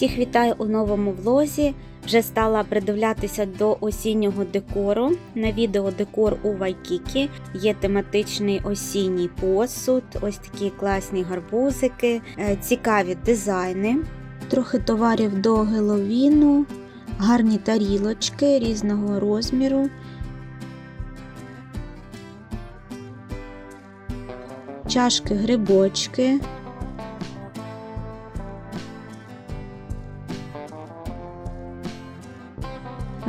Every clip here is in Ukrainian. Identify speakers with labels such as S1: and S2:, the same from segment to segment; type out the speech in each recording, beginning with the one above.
S1: Всіх вітаю у новому влозі. Вже стала придивлятися до осіннього декору. На відео декор у Вайкікі є тематичний осінній посуд, ось такі класні гарбузики, е, цікаві дизайни, трохи товарів до Геловіну, гарні тарілочки різного розміру. Чашки, грибочки,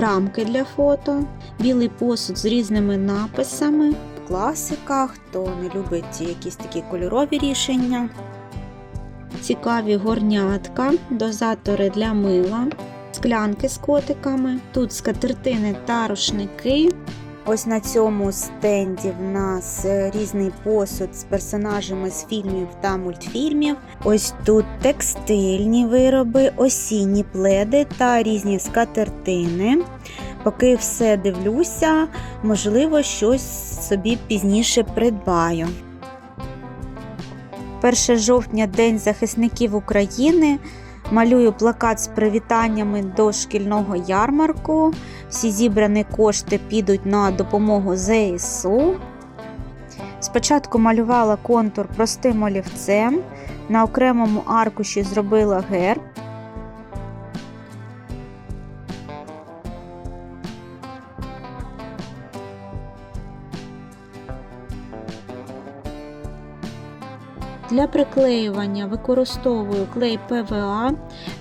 S1: рамки для фото, білий посуд з різними написами, класика, хто не любить якісь такі кольорові рішення, цікаві горнятка, дозатори для мила, склянки з котиками, тут скатертини та рушники. Ось на цьому стенді в нас е, різний посуд з персонажами з фільмів та мультфільмів. Ось тут текстильні вироби, осінні пледи та різні скатертини. Поки все дивлюся, можливо, щось собі пізніше придбаю. 1 жовтня День захисників України. Малюю плакат з привітаннями до шкільного ярмарку. Всі зібрані кошти підуть на допомогу ЗСУ. Спочатку малювала контур простим олівцем. На окремому аркуші зробила герб. Для приклеювання використовую клей ПВА,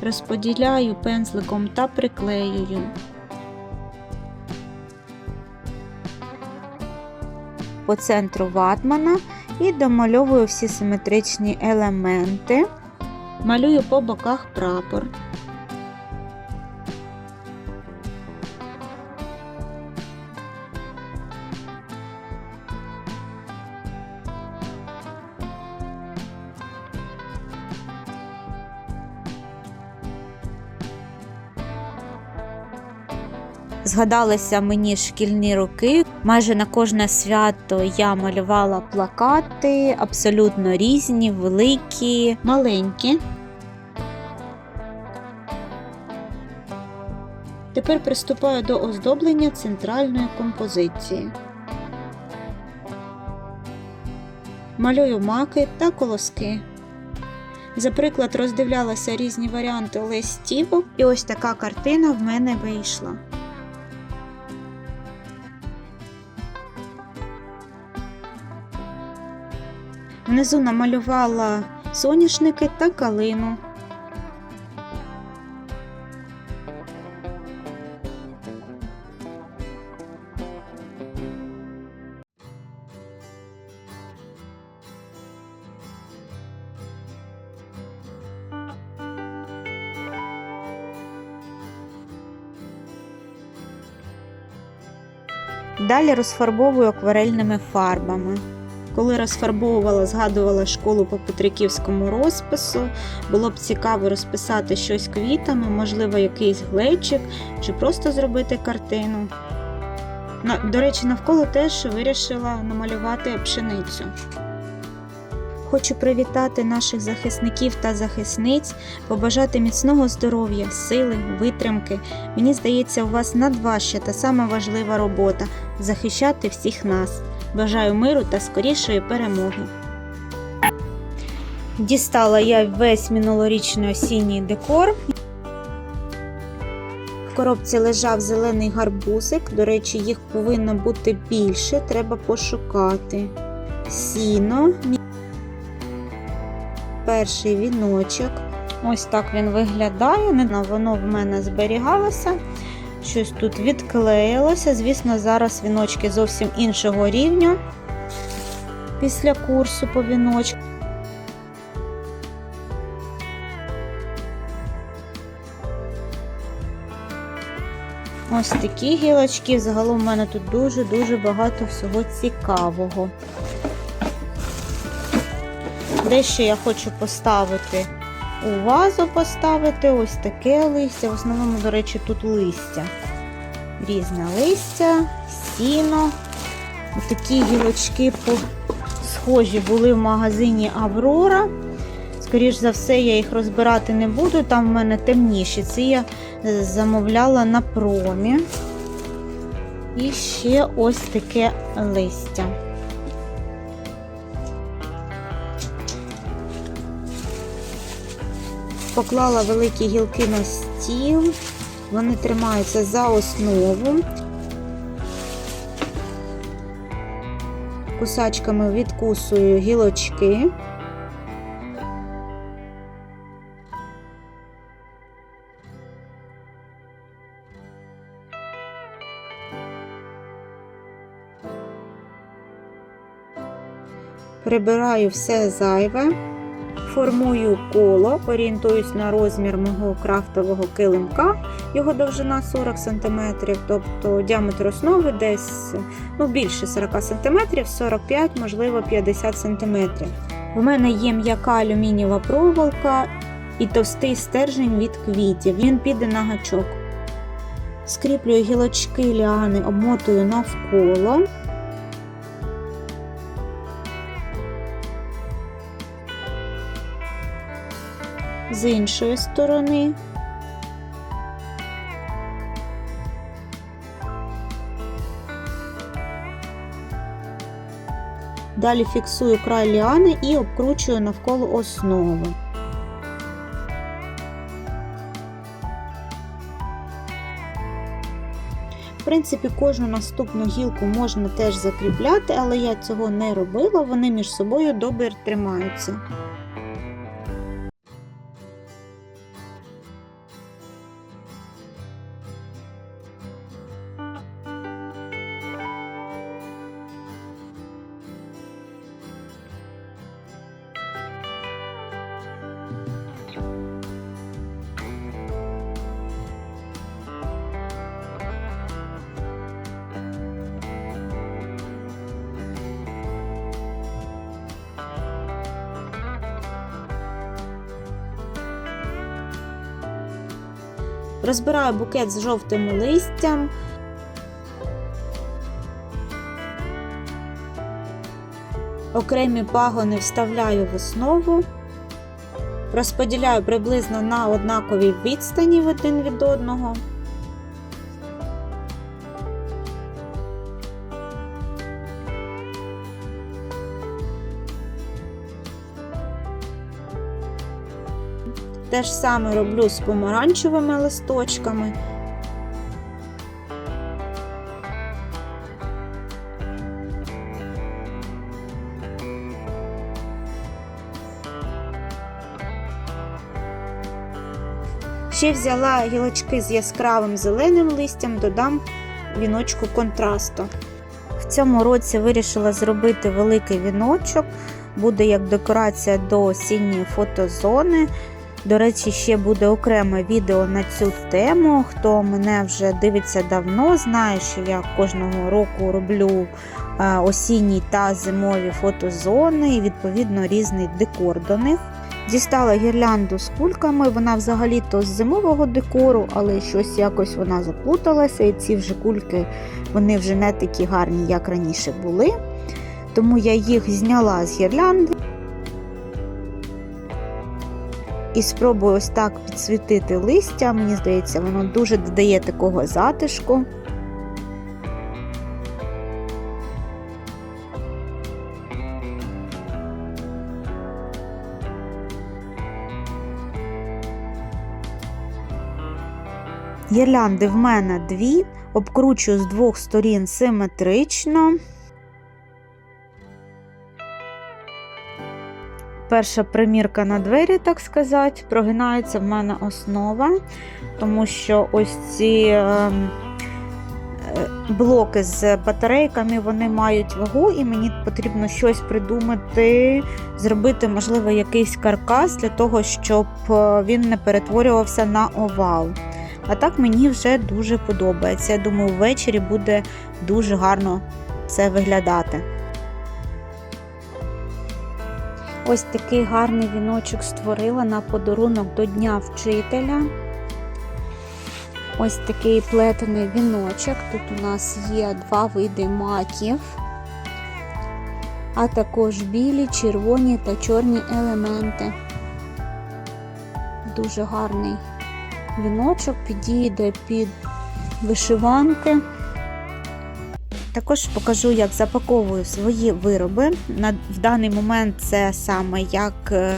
S1: розподіляю пензликом та приклеюю. По центру ватмана і домальовую всі симетричні елементи. Малюю по боках прапор. Згадалися мені шкільні роки. Майже на кожне свято я малювала плакати, абсолютно різні, великі, маленькі. Тепер приступаю до оздоблення центральної композиції. Малюю маки та колоски. За приклад роздивлялася різні варіанти листівок, і ось така картина в мене вийшла. Внизу намалювала соняшники та калину. Далі розфарбовую акварельними фарбами. Коли розфарбовувала, згадувала школу по Петриківському розпису. Було б цікаво розписати щось квітами, можливо, якийсь глечик, чи просто зробити картину. До речі, навколо теж вирішила намалювати пшеницю. Хочу привітати наших захисників та захисниць, побажати міцного здоров'я, сили, витримки. Мені здається, у вас надважча та сама важлива робота захищати всіх нас. Бажаю миру та скорішої перемоги. Дістала я весь минулорічний осінній декор. В коробці лежав зелений гарбузик. До речі, їх повинно бути більше, треба пошукати. Сіно, перший віночок. Ось так він виглядає. Воно в мене зберігалося. Щось тут відклеїлося. Звісно, зараз віночки зовсім іншого рівня після курсу по віночку. Ось такі гілочки. Загалом в мене тут дуже-дуже багато всього цікавого. Дещо я хочу поставити у вазу поставити, ось таке листя. В основному, до речі, тут листя. Різне листя, сіно. Такі гілочки схожі були в магазині Аврора. Скоріш за все, я їх розбирати не буду, там в мене темніші. Ці я е, замовляла на промі. І ще ось таке листя. Поклала великі гілки на стіл, вони тримаються за основу. Кусачками відкусую гілочки. Прибираю все зайве, формую коло, орієнтуюсь на розмір мого крафтового килимка, його довжина 40 см, тобто діаметр основи десь ну, більше 40 см, 45 можливо 50 см. У мене є м'яка алюмінієва проволока і товстий стержень від квітів. Він піде на гачок. Скріплюю гілочки ліани, обмотую навколо. З іншої сторони. Далі фіксую край ліани і обкручую навколо основи. В принципі, кожну наступну гілку можна теж закріпляти, але я цього не робила, вони між собою добре тримаються. Розбираю букет з жовтим листям. Окремі пагони вставляю в основу, розподіляю приблизно на однаковій відстані один від одного. Те ж саме роблю з помаранчевими листочками. Ще взяла гілочки з яскравим зеленим листям, додам віночку контрасту. В цьому році вирішила зробити великий віночок, буде як декорація до осінньої фотозони. До речі, ще буде окреме відео на цю тему. Хто мене вже дивиться давно, знає, що я кожного року роблю е, осінні та зимові фотозони і відповідно різний декор до них. Дістала гірлянду з кульками, вона взагалі-то з зимового декору, але щось якось вона заплуталася, і ці вже кульки вони вже не такі гарні, як раніше були. Тому я їх зняла з гірлянди. І спробую ось так підсвітити листя. Мені здається, воно дуже додає такого затишку. Гірлянди в мене дві, обкручую з двох сторін симетрично. Перша примірка на двері, так сказати, прогинається в мене основа, тому що ось ці е, блоки з батарейками вони мають вагу, і мені потрібно щось придумати, зробити, можливо, якийсь каркас для того, щоб він не перетворювався на овал. А так мені вже дуже подобається. Я думаю, ввечері буде дуже гарно це виглядати. Ось такий гарний віночок створила на подарунок до Дня вчителя. Ось такий плетений віночок. Тут у нас є два види маків, а також білі, червоні та чорні елементи. дуже гарний віночок, підійде під вишиванки. Також покажу, як запаковую свої вироби. На, в даний момент це саме як е,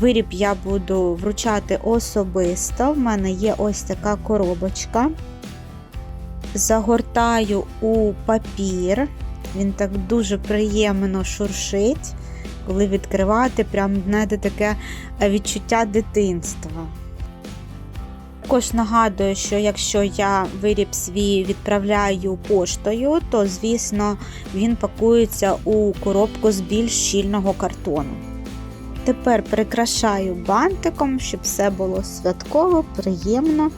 S1: виріб я буду вручати особисто. В мене є ось така коробочка. Загортаю у папір. Він так дуже приємно шуршить, коли відкривати, прям знаєте, таке відчуття дитинства. Також нагадую, що якщо я виріб свій відправляю поштою, то звісно він пакується у коробку з більш щільного картону. Тепер прикрашаю бантиком, щоб все було святково, приємно.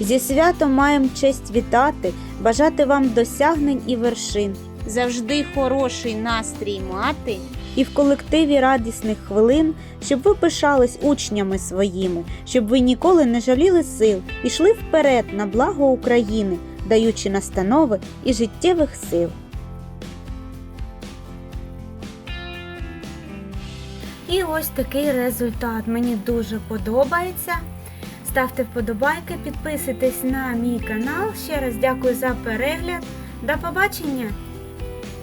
S1: Зі святом маємо честь вітати, бажати вам досягнень і вершин, завжди хороший настрій мати і в колективі радісних хвилин, щоб ви пишались учнями своїми, щоб ви ніколи не жаліли сил і йшли вперед на благо України, даючи настанови і життєвих сил.
S2: І ось такий результат. Мені дуже подобається. Ставте вподобайки, підписуйтесь на мій канал. Ще раз дякую за перегляд. До побачення!